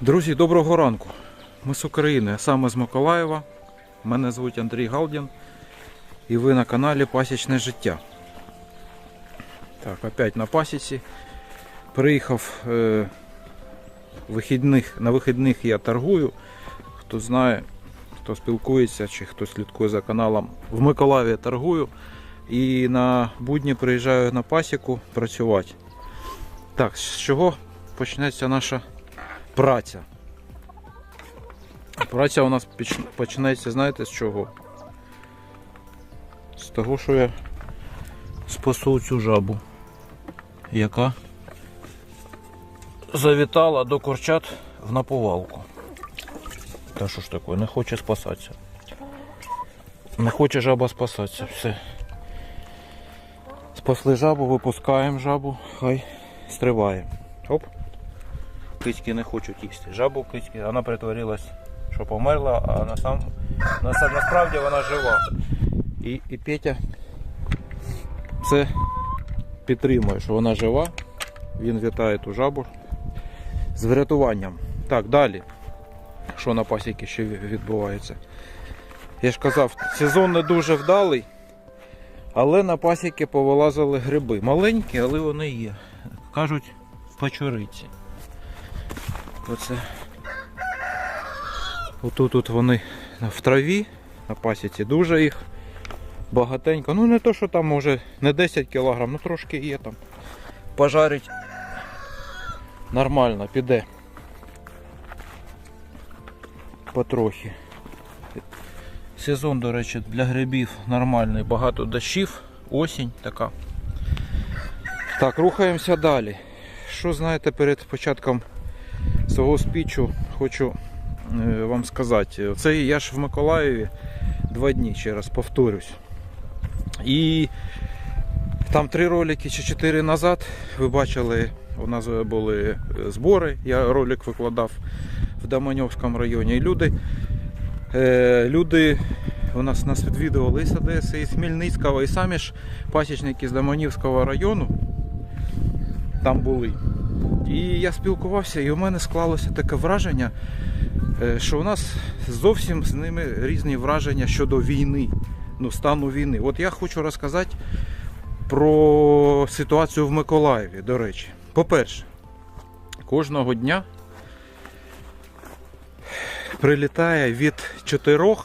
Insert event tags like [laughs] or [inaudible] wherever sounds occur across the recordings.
Друзі, доброго ранку. Ми з України, а саме з Миколаєва. Мене звуть Андрій Галдін. І ви на каналі Пасічне життя. Так, опять на пасіці. Приїхав е, вихідних, на вихідних я торгую. Хто знає, хто спілкується чи хто слідкує за каналом. В Миколаєві я торгую. І на будні приїжджаю на пасіку працювати. Так, з чого почнеться наша праця. Праця у нас почнеться, знаєте, з чого? З того, що я спасу цю жабу, яка завітала до курчат в наповалку. Та що ж таке, не хоче спасатися. Не хоче жаба спасатися, все. Спасли жабу, випускаємо жабу, хай стриває. Оп кицьки не хочуть їсти. Жабу кицьки, вона притворилась, що померла, а на сам, на, насправді вона жива. І, і Петя це підтримує, що вона жива. Він вітає ту жабу з врятуванням. Так, далі. Що на пасіки ще відбувається? Я ж казав, сезон не дуже вдалий, але на пасіки повилазили гриби. Маленькі, але вони є. Кажуть, печориці. Оце. Отут тут вони в траві на пасіці, дуже їх багатенько. Ну не то, що там може не 10 кг, ну трошки є там. Пожарить нормально, піде. Потрохи. Сезон, до речі, для грибів нормальний, багато дощів, осінь така. Так, рухаємося далі. Що знаєте перед початком свого спічу хочу е, вам сказати. Це я ж в Миколаєві два дні, ще раз повторюсь. І там три ролики чи чотири назад ви бачили, у нас були збори, я ролик викладав в Доманьовському районі. І люди, е, люди у нас нас відвідували з Одеси, і з Хмельницького, і самі ж пасічники з Доманівського району там були. І я спілкувався, і у мене склалося таке враження, е, що у нас зовсім з ними різні враження щодо війни, ну, стану війни. От я хочу розказати про ситуацію в Миколаєві, до речі. По-перше, кожного дня прилітає від 4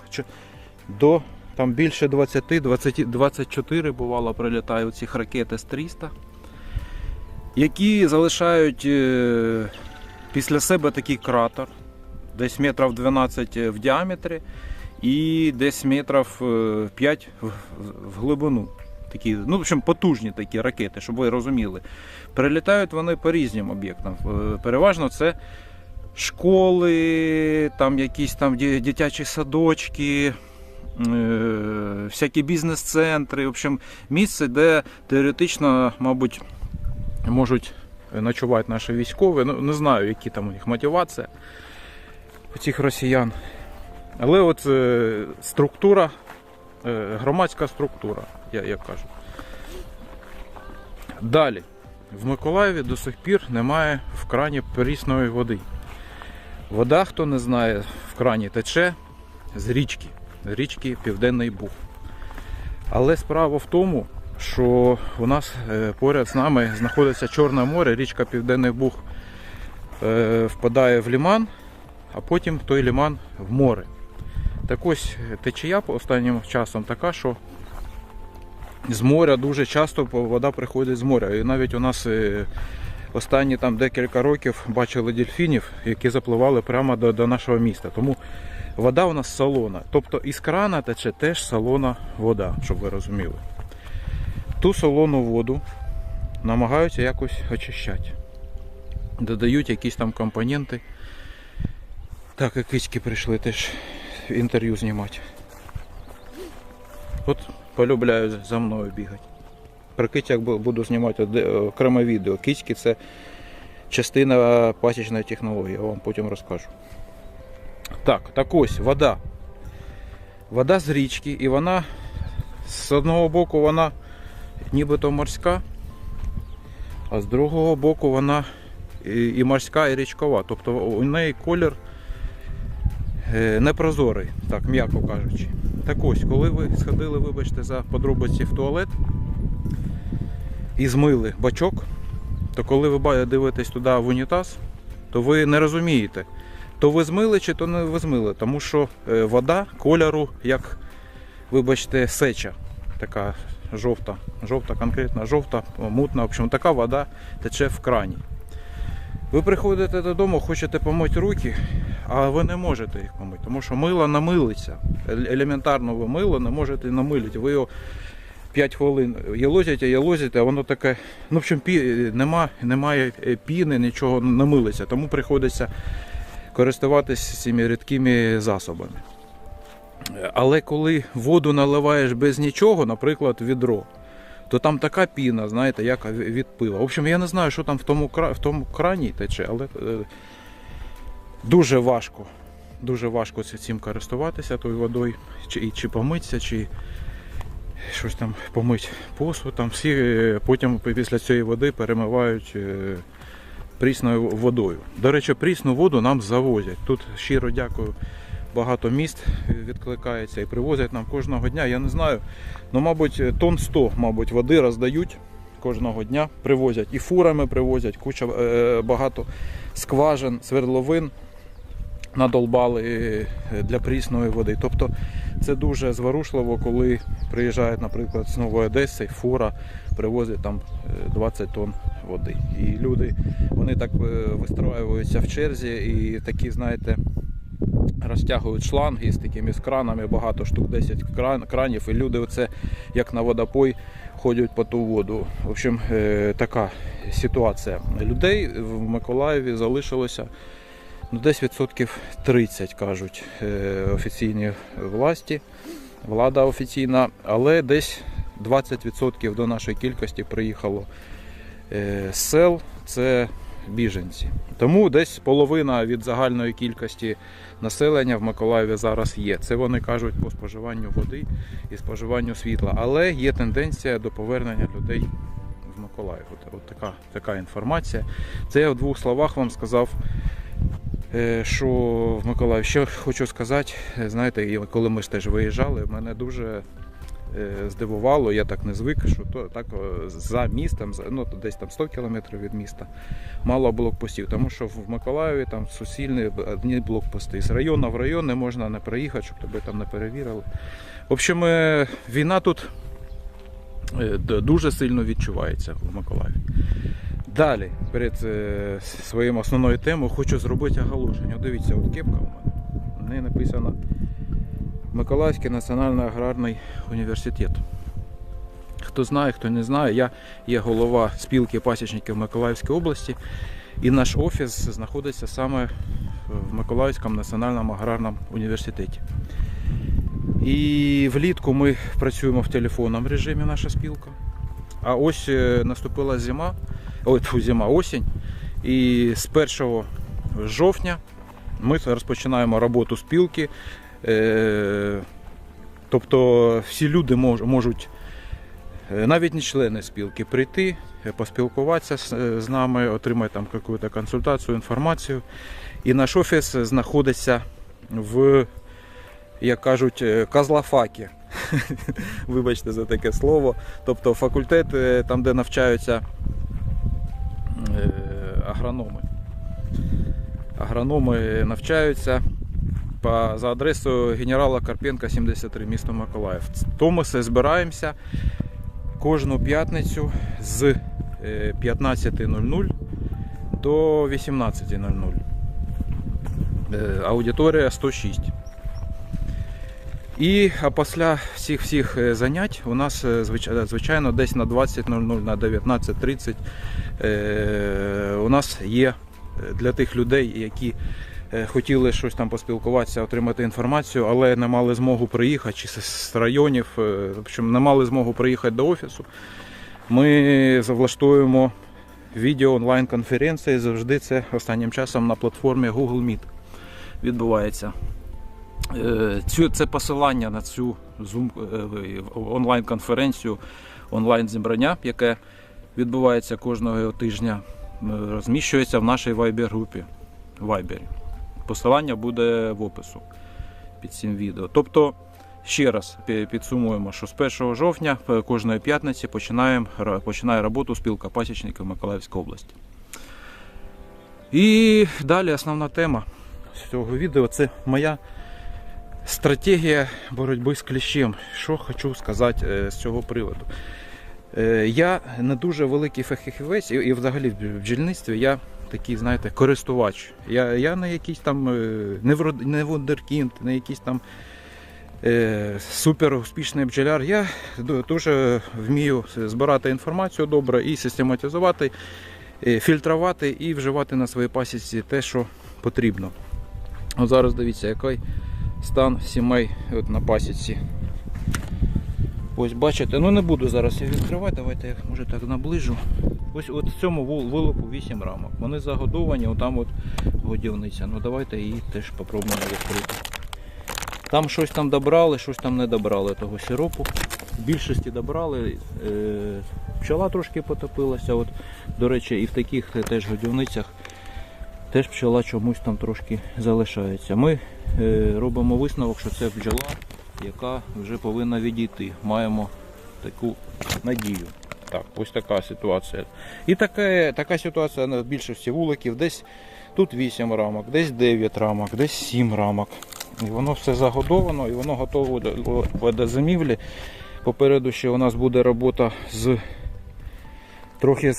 до там більше 20, 20 24 бувало прилітає цих ракет С-300 які залишають е, після себе такий кратер, десь метрів 12 в діаметрі і десь метрів е, 5 в, в глибину. Такі, ну, в общем, потужні такі ракети, щоб ви розуміли. Прилітають вони по різним об'єктам. Е, Переважно це школи, там якісь там дитячі садочки, е, всякі бізнес-центри. В общем, місце, де теоретично, мабуть, можуть ночувати наші військові. Ну, не знаю, які там у них мотивація цих росіян. Але от е, структура, е, громадська структура, я, як кажу. Далі. В Миколаєві до сих пір немає в крані прісної води. Вода, хто не знає, в крані тече з річки, з річки Південний Буг. Але справа в тому, що у нас е, поряд з нами знаходиться Чорне море, річка Південний Буг е, впадає в ліман, а потім той ліман в море. Так ось е, течія останнім часом така, що з моря дуже часто вода приходить з моря. І навіть у нас останні там декілька років бачили дельфінів, які запливали прямо до, до нашого міста. Тому вода у нас солона. Тобто із крана тече теж солона вода, щоб ви розуміли ту солону воду намагаються якось очищати. Додають якісь там компоненти. Так, і кицьки прийшли теж інтерв'ю знімати. От полюбляю за мною бігати. Про бу- буду знімати окреме відео. Кицьки це частина пасічної технології, я вам потім розкажу. Так, так ось, вода. Вода з річки, і вона з одного боку вона нібито морська, а з другого боку вона і, морська, і річкова. Тобто у неї колір е, непрозорий, так, м'яко кажучи. Так ось, коли ви сходили, вибачте, за подробиці в туалет і змили бачок, то коли ви дивитесь туди в унітаз, то ви не розумієте, то ви змили чи то не ви змили, тому що е, вода кольору, як, вибачте, сеча, така жовта, жовта, конкретно жовта, мутна, в общем, така вода тече в крані. Ви приходите додому, хочете помити руки, а ви не можете їх помити, тому що мило намилиться. Елементарно ви мило не можете намилити. Ви його 5 хвилин єлозите, єлозите, а воно таке. Ну, в общем, пі... нема, немає е, піни, нічого не милиться, тому приходиться користуватися цими рідкими засобами. Але коли воду наливаєш без нічого, наприклад, відро, то там така піна, знаєте, як від пива. В общем, я не знаю, що там в тому, в тому крані тече, але е, дуже важко. Дуже важко цим користуватися тою водою, чи, чи помитися, чи щось там помить посуд. Там всі е, потім після цієї води перемивають е, прісною водою. До речі, прісну воду нам завозять. Тут щиро дякую. Багато міст відкликається і привозять нам кожного дня. Я не знаю, ну, мабуть, тонн 100, мабуть, води роздають кожного дня, привозять. І фурами привозять, куча е, багато скважин, свердловин надолбали е, для прісної води. Тобто це дуже зворушливо, коли приїжджають, наприклад, з Нової Одеси, фура привозить там е, 20 тонн води. І люди вони так е, вистраюються в черзі і такі, знаєте, розтягують шланги з такими з кранами, багато штук, 10 кран, кранів, і люди оце як на водопой ходять по ту воду. В общем, е, така ситуація. Людей в Миколаєві залишилося ну, десь відсотків 30, кажуть е, офіційні власті, влада офіційна, але десь 20% до нашої кількості приїхало е, з сел. Це біженці. Тому десь половина від загальної кількості населення в Миколаєві зараз є. Це вони кажуть по споживанню води і споживанню світла. Але є тенденція до повернення людей в Миколаїв. От, от така, така інформація. Це я в двох словах вам сказав. е, Що в Миколаїв ще хочу сказати, знаєте, коли ми ж теж виїжджали, мене дуже здивувало, я так не звик, що то так е, за містом, ну десь там 100 кілометрів від міста, мало блокпостів, тому що в Миколаєві там суцільні одні блокпости. З району в район не можна не проїхати, щоб тебе там не перевірили. В общем, е, війна тут е, дуже сильно відчувається в Миколаєві. Далі, перед е, своєю основною темою, хочу зробити оголошення. Дивіться, от кепка у мене. На неї написано Миколаївський національний аграрний університет. Хто знає, хто не знає, я є голова спілки пасічників Миколаївської області, і наш офіс знаходиться саме в Миколаївському національному аграрному університеті. І влітку ми працюємо в телефонному режимі, наша спілка. А ось е, наступила зима, ой, зима, осінь. І з 1 жовтня ми розпочинаємо роботу спілки. Е, Тобто всі люди можуть, е, навіть не члени спілки, прийти, е, поспілкуватися з, нами, отримати там якусь консультацію, інформацію. І наш офіс знаходиться в, як кажуть, Казлафакі. [laughs] Вибачте за таке слово. Тобто факультет, там, де навчаються агрономи. Агрономи навчаються по, за адресою генерала Карпенка 73, місто Миколаїв. То ми збираємося кожну п'ятницю з е, 15.00 до 18.00. Е, Аудиторія 106. І а після всіх всіх е, занять у нас е, звичайно, десь на 20.00, на 19.30 е, у нас є е, для тих людей, які е, хотіли щось там поспілкуватися, отримати інформацію, але не мали змогу приїхати чи з- районів, е, в общем, не мали змогу приїхати до офісу. Ми завлаштуємо відео онлайн-конференції. Завжди це останнім часом на платформі Google Meet відбувається. Е, це посилання на цю е, онлайн-конференцію, онлайн-зібрання, яке відбувається кожного тижня. розміщується в нашій Viber групі. Viber. Посилання буде в опису під цим відео. Тобто, ще раз підсумуємо, що з 1 жовтня е, кожної п'ятниці починаємо, починає роботу спілка пасічників Миколаївської області. І далі основна тема цього відео це моя стратегія боротьби з кліщем. Що хочу сказати е, з цього приводу. Е, Я не дуже великий фахівець, і, і взагалі в бджільництві я такий, знаєте, користувач. Я, я не якийсь там е, не, врод- не вундеркінд, не якийсь там е, супер успішний бджоляр. Я дуже вмію збирати інформацію добре і систематизувати, фільтрувати і вживати на своїй пасіці те, що потрібно. От зараз дивіться, який стан сімей от на пасіці. Ось бачите, ну не буду зараз їх відкривати, давайте я може так наближу. Ось от в цьому вилупу 8 рамок. Вони загодовані, отам от годівниця. Ну давайте її теж попробуємо відкрити. Там щось там добрали, щось там не добрали того сиропу. В більшості добрали. Е, пчела трошки потопилася. От, до речі, і в таких теж годівницях теж пчела чомусь там трошки залишається. Ми е, робимо висновок, що це бджола, яка вже повинна відійти. Маємо таку надію. Так, ось така ситуація. І така, така ситуація на більшості вуликів. Десь тут 8 рамок, десь 9 рамок, десь 7 рамок. І воно все загодовано і воно готово до, до. Попереду ще у нас буде робота з трохи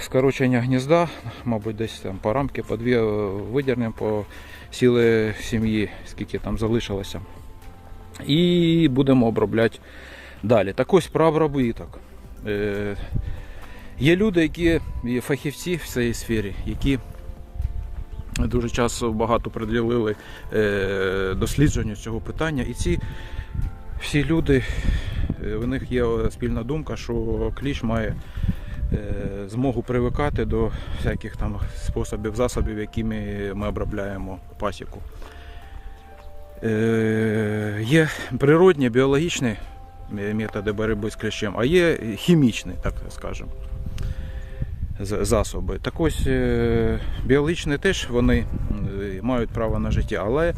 скорочення гнізда, мабуть, десь там по рамки, по дві е, видірнемо по сіли сім'ї, скільки там залишилося. І будемо обробляти далі. Так ось про обробіток. Е, Є люди, які є фахівці в цій сфері, які дуже часто багато приділили е, дослідженню цього питання. І ці всі люди, е, у них є спільна думка, що кліщ має змогу привикати до всяких там способів, засобів, якими ми обробляємо пасіку. Е, Є природні, біологічні методи боротьби з кліщем, а є хімічні, так скажемо, засоби. Так ось е, біологічні теж вони е, мають право на життя, але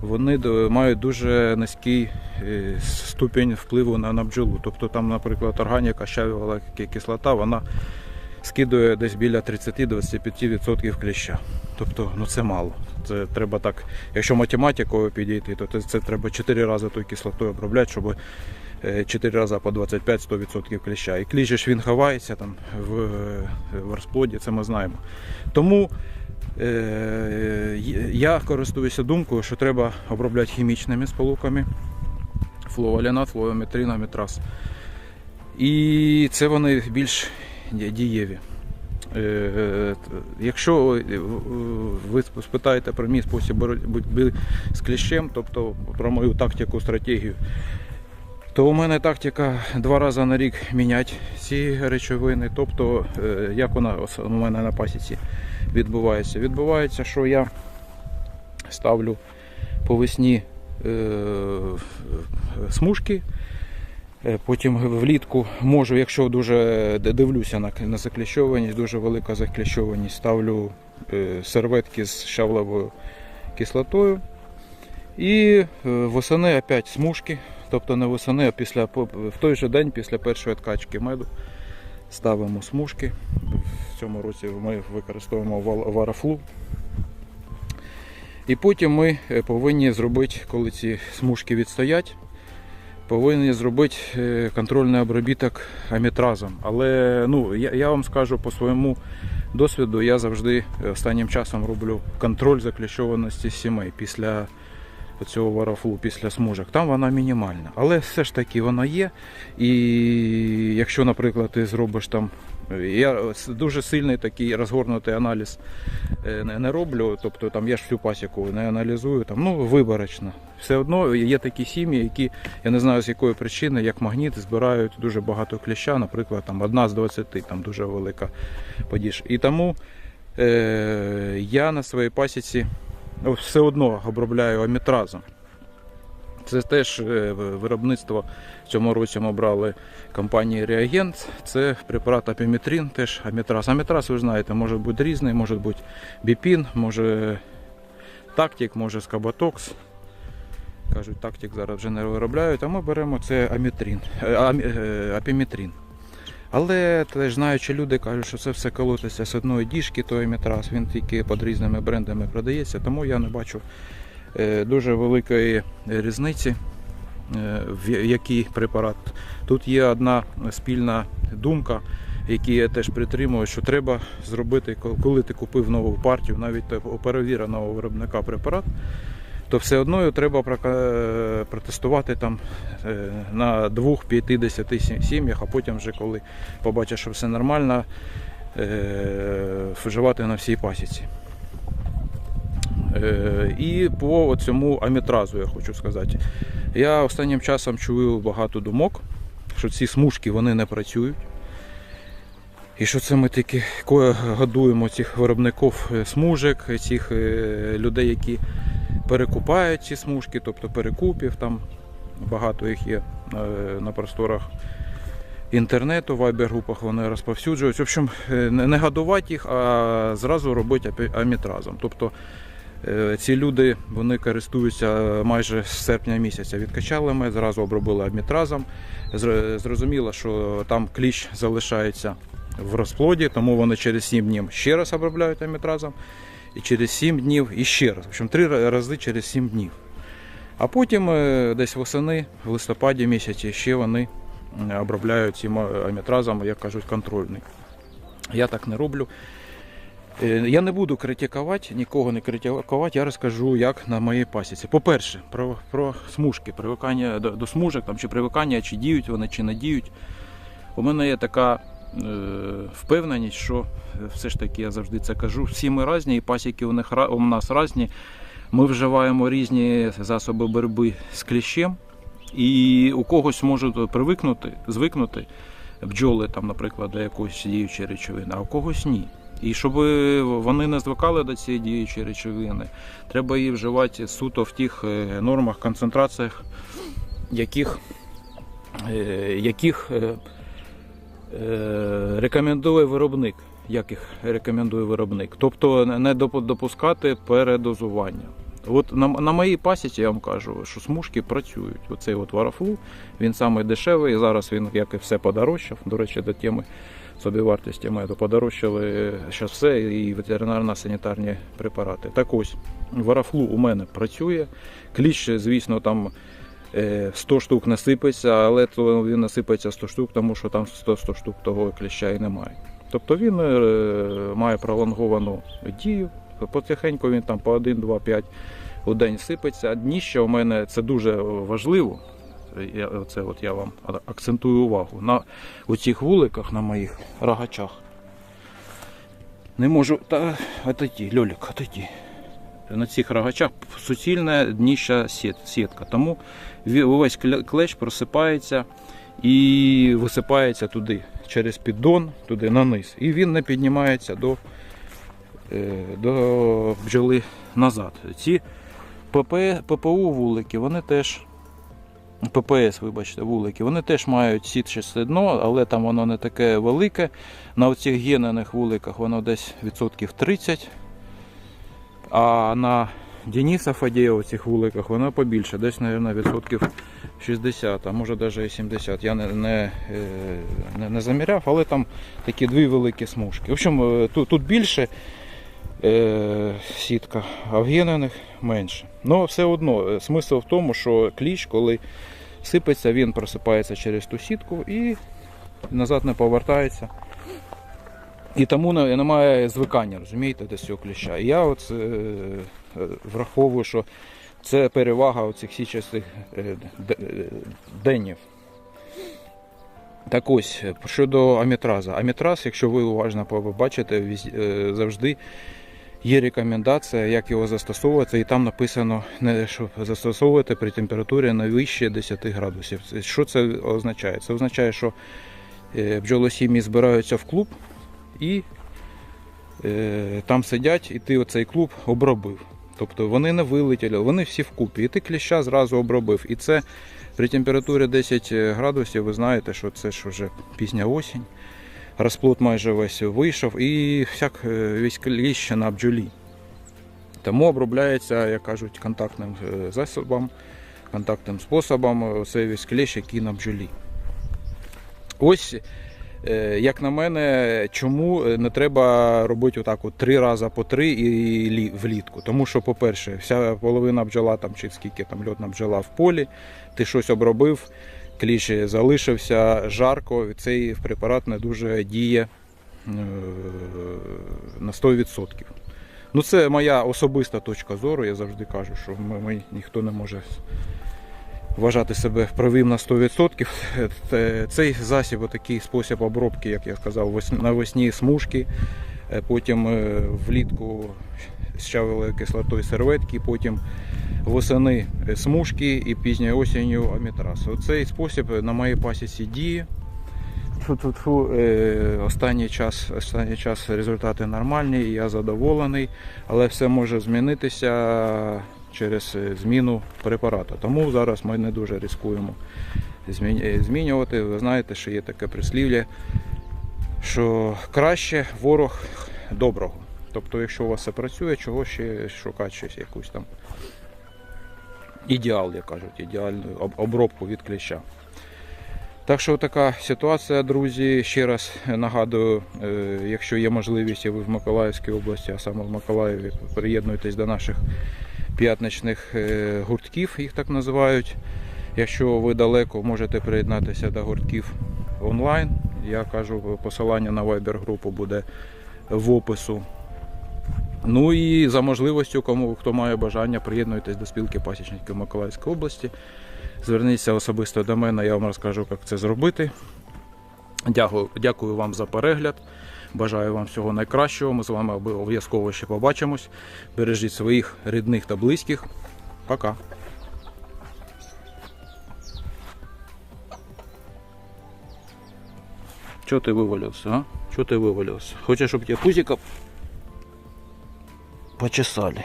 вони мають дуже низький е, ступінь впливу на бджолу. Тобто там, наприклад, органіка, щавіла кислота, вона скидує десь біля 30-25% кліща. Тобто ну це мало. Це треба так, якщо математикою підійти, то це, треба 4 рази тою кислотою обробляти, щоб е, 4 рази по 25-100% кліща. І кліщ ж він ховається там в, е, в розплоді, це ми знаємо. Тому е, я користуюся думкою, що треба обробляти хімічними сполуками флуоалінат, флуометрин, аметраз. І це вони більш дієві. Е, Якщо е, ви спитаєте про мій спосіб боротьби з кліщем, тобто про мою тактику, стратегію, то у мене тактика два рази на рік міняти ці речовини. Тобто, е, як вона у мене на пасіці відбувається? Відбувається, що я ставлю по весні е, смужки. Е, Потім влітку можу, якщо дуже дивлюся на, на закліщованість, дуже велика закліщованість, ставлю е, серветки з щавлевою кислотою. І е, восени опять смужки, тобто не восени, а після, в той же день після першої ткачки меду ставимо смужки. В цьому році ми використовуємо варафлу. І потім ми е, повинні зробити, коли ці смужки відстоять, повинні зробити е, контрольний обробіток амітразом. Але ну, я, я вам скажу по своєму досвіду, я завжди останнім часом роблю контроль закліщованості сімей після цього варафлу, після смужок. Там вона мінімальна. Але все ж таки вона є. І якщо, наприклад, ти зробиш там. Я дуже сильний такий розгорнутий аналіз е, не роблю. Тобто там я ж всю пасіку не аналізую, там, ну, виборочно. Все одно є такі сім'ї, які, я не знаю з якої причини, як магніт, збирають дуже багато кліща, наприклад, там одна з 20, там дуже велика подіж. І тому е, я на своїй пасіці ну, все одно обробляю амітразом. Це теж е, виробництво в цьому році ми брали компанії Реагент. Це препарат апіметрин, теж амітраз. Амітраз, ви знаєте, може бути різний, може бути біпін, може тактик, може скаботокс. Кажуть, тактик зараз вже не виробляють, а ми беремо це амітрин, е, е, апіметрин. Але теж знаючи люди кажуть, що це все колотиться з одної діжки, той амітраз, він тільки під різними брендами продається, тому я не бачу дуже великої різниці, е, в який препарат. Тут є одна спільна думка, якій я теж притримую, що треба зробити, коли ти купив нову партію, навіть перевіреного виробника препарат, то все одно треба протестувати там е, на 2-50 сім'ях, а потім вже коли побачиш, що все нормально, е, вживати на всій пасіці. Е, І по цьому амітразу я хочу сказати. Я останнім часом чую багато думок, що ці смужки вони не працюють. І що це ми тільки годуємо цих виробників е, смужок, цих е, людей, які перекупають ці смужки, тобто перекупів, там багато їх є на просторах інтернету, в вайбер-групах вони розповсюджують. В общем, не годувати їх, а зразу робити амітразом. Тобто ці люди вони користуються майже з серпня місяця. Відкачали ми, зразу обробили амітразом. Зрозуміло, що там кліщ залишається в розплоді, тому вони через 7 днів ще раз обробляють амітразом. І через 7 днів і ще раз. В общем, три рази через 7 днів. А потім е, десь восени, в листопаді місяці, ще вони обробляють цим е, амітразом, як кажуть, контрольний. Я так не роблю. Е, Я не буду критикувати, нікого не критикувати, я розкажу, як на моїй пасіці. По-перше, про, про смужки, привикання до, до смужок, там, чи привикання, чи діють вони, чи не діють. У мене є така е, впевненість, що все ж таки я завжди це кажу. Всі ми різні, і пасіки у, них, у нас різні. Ми вживаємо різні засоби боротьби з кліщем, і у когось можуть привикнути, звикнути бджоли, там, наприклад, до якоїсь діючої речовини, а у когось ні. І щоб вони не звикали до цієї діючої речовини, треба її вживати суто в тих е, нормах, концентраціях, яких, е, яких е, рекомендує виробник. Як їх рекомендує виробник. Тобто не допускати передозування. От на, на моїй пасіці я вам кажу, що смужки працюють. Оцей от варафлу, він самий. Зараз він, як і все, подорожчав. До речі, до теми собівартості ми подорожчали зараз все, і ветеринарно-санітарні препарати. Так ось, варафлу у мене працює. Кліщ, звісно, там е, 100 штук насипеться, але то він насипеться 100 штук, тому що там 100, 100 штук того кліща і немає. Тобто він е, має пролонговану дію. Потихеньку він там по 1, 2, 5 у день сипеться. А дніще у мене це дуже важливо. Я, це от я вам акцентую увагу. На у цих вуликах, на моїх рогачах. Не можу. Та отойти, Льолік, отойти. На цих рогачах суцільна дніща сітка. Тому увесь клещ просипається і висипається туди, через піддон, туди на низ. І він не піднімається до, е, до бджоли назад. Ці ППУ вулики, вони теж. ППС, вибачте, вулики, вони теж мають сітчасте дно, але там воно не таке велике. На оцих генених вуликах воно десь відсотків 30. А на Дениса Фадєєва цих вуликах воно побільше, десь, мабуть, відсотків 60, а може навіть і 70. Я не, не, е, не, не заміряв, але там такі дві великі смужки. В общем, е, тут, тут більше сітка, а в менше. Ну, все одно, е, смисл в тому, що кліщ, коли сипеться, він просипається через ту сітку і назад не повертається. І тому немає звикання, розумієте, до цього кліща. І я от, е, е, враховую, що це перевага оцих січастих е, е, денів. Так ось, е, щодо амітраза. Амітраз, якщо ви уважно побачите, е, завжди є рекомендація, як його застосовувати, і там написано, що застосовувати при температурі не вище 10 градусів. Що це означає? Це означає, що е, бджолосім'ї збираються в клуб і е, там сидять, і ти оцей клуб обробив. Тобто вони не вилетіли, вони всі вкупі. І ти кліща зразу обробив. І це при температурі 10 градусів, ви знаєте, що це ж вже пізня осінь. Розплод майже весь вийшов і всяк е, весь кліщ на бджолі. Тому обробляється, як кажуть, контактним е, засобом, контактним способом цей весь кліщ, який на бджолі. Ось, е, як на мене, чому не треба робити отак от три рази по три і влітку. Тому що, по-перше, вся половина бджола там, чи скільки там льотна бджола в полі, ти щось обробив, кліщ залишився жарко, цей препарат не дуже діє е, на 100%. Ну, це моя особиста точка зору. Я завжди кажу, що ми, ми, ніхто не може вважати себе правим на 100%. Цей засіб, такий спосіб обробки, як я сказав, навесні смужки, потім е, влітку щавили кислотою серветки, потім восени е, смужки і пізньою осінню амітраз. Цей спосіб на моїй пасіці діє. Е, Останній час, останній час результати нормальні, я задоволений, але все може змінитися через е, зміну препарату. Тому зараз ми не дуже ризикуємо е, змінювати. Ви знаєте, що є таке прислів'я, що краще ворог доброго. Тобто, якщо у вас все працює, чого ще шукати щось, якусь там ідеал, як кажуть, ідеальну обробку від кліща. Так що така ситуація, друзі. Ще раз нагадую, е, якщо є можливість, і ви в Миколаївській області, а саме в Миколаєві, приєднуйтесь до наших п'ятничних е, гуртків, їх так називають. Якщо ви далеко, можете приєднатися до гуртків онлайн. Я кажу, посилання на Viber групу буде в опису. Ну і за можливістю, кому хто має бажання, приєднуйтесь до спілки пасічників Миколаївської області. Зверніться особисто до мене, я вам розкажу, як це зробити. Дякую, дякую вам за перегляд. Бажаю вам всього найкращого. Ми з вами обов'язково ще побачимось. Бережіть своїх рідних та близьких. Пока. Чого ты вывалился, а? Че ты вывалился? Хочешь, чтобы тебе пузіка почесали?